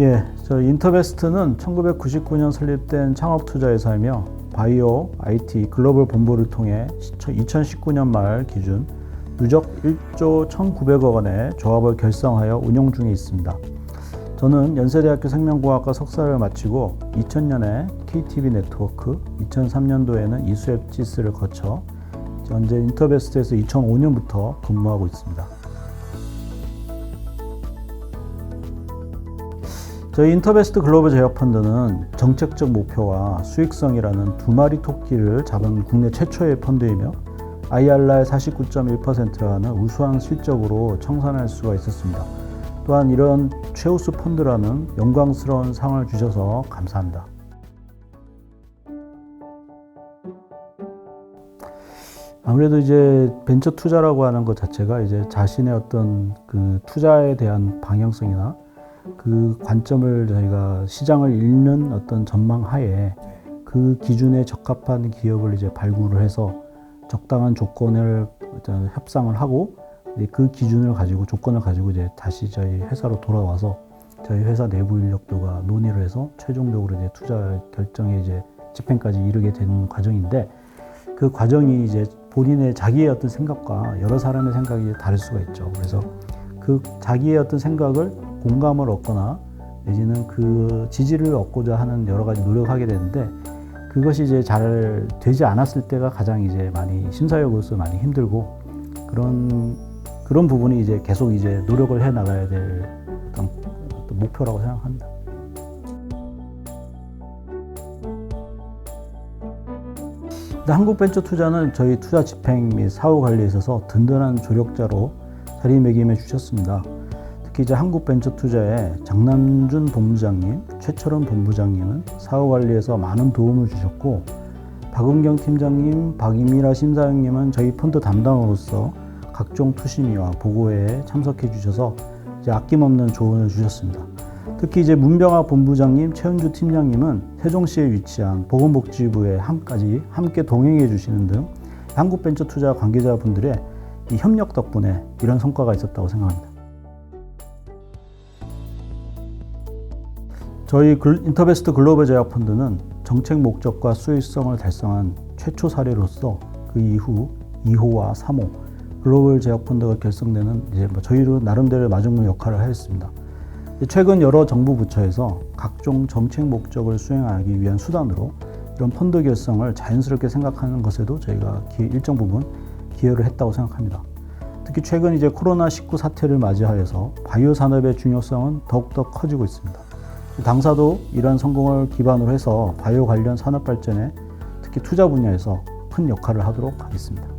예, 저 인터베스트는 1999년 설립된 창업 투자회사이며 바이오, IT, 글로벌 본부를 통해 2019년 말 기준 누적 1조 1,900억 원의 조합을 결성하여 운영 중에 있습니다. 저는 연세대학교 생명공학과 석사를 마치고 2000년에 KTV 네트워크, 2003년도에는 이수앱지스를 거쳐 현재 인터베스트에서 2005년부터 근무하고 있습니다. 저희 인터베스트 글로벌 제약펀드는 정책적 목표와 수익성이라는 두 마리 토끼를 잡은 국내 최초의 펀드이며 IRR 49.1%라는 우수한 실적으로 청산할 수가 있었습니다. 또한 이런 최우수 펀드라는 영광스러운 상을 주셔서 감사합니다. 아무래도 이제 벤처 투자라고 하는 것 자체가 이제 자신의 어떤 그 투자에 대한 방향성이나 그 관점을 저희가 시장을 읽는 어떤 전망 하에 그 기준에 적합한 기업을 이제 발굴을 해서 적당한 조건을 협상을 하고 그 기준을 가지고 조건을 가지고 이제 다시 저희 회사로 돌아와서 저희 회사 내부 인력들과 논의를 해서 최종적으로 이제 투자 결정에 이제 집행까지 이르게 되는 과정인데 그 과정이 이제 본인의 자기의 어떤 생각과 여러 사람의 생각이 다를 수가 있죠. 그래서 그 자기의 어떤 생각을 공감을 얻거나 내지는 그 지지를 얻고자 하는 여러 가지 노력하게 되는데 그것이 이제 잘 되지 않았을 때가 가장 이제 많이 심사역으로서 많이 힘들고 그런 그런 부분이 이제 계속 이제 노력을 해 나가야 될 어떤 어떤 목표라고 생각합니다. 근데 한국 벤처 투자는 저희 투자 집행 및 사후 관리에 있어서 든든한 조력자로 자리매김해 주셨습니다. 특히 한국벤처투자의 장남준 본부장님, 최철원 본부장님은 사후 관리에서 많은 도움을 주셨고 박은경 팀장님, 박이미라 심사위원님은 저희 펀드 담당으로서 각종 투심이와 보고회에 참석해 주셔서 이제 아낌없는 조언을 주셨습니다. 특히 이제 문병아 본부장님, 최은주 팀장님은 세종시에 위치한 보건복지부에 함까지 함께 동행해 주시는 등 한국벤처투자 관계자분들의 이 협력 덕분에 이런 성과가 있었다고 생각합니다. 저희 글- 인터베스트 글로벌 제약펀드는 정책 목적과 수익성을 달성한 최초 사례로서 그 이후 2호와 3호 글로벌 제약펀드가 결성되는 이제 뭐 저희로 나름대로 마중물 역할을 하였습니다. 최근 여러 정부 부처에서 각종 정책 목적을 수행하기 위한 수단으로 이런 펀드 결성을 자연스럽게 생각하는 것에도 저희가 기- 일정 부분 기여를 했다고 생각합니다. 특히 최근 이제 코로나19 사태를 맞이하여서 바이오 산업의 중요성은 더욱더 커지고 있습니다. 당사도 이러한 성공을 기반으로 해서 바이오 관련 산업 발전에 특히 투자 분야에서 큰 역할을 하도록 하겠습니다.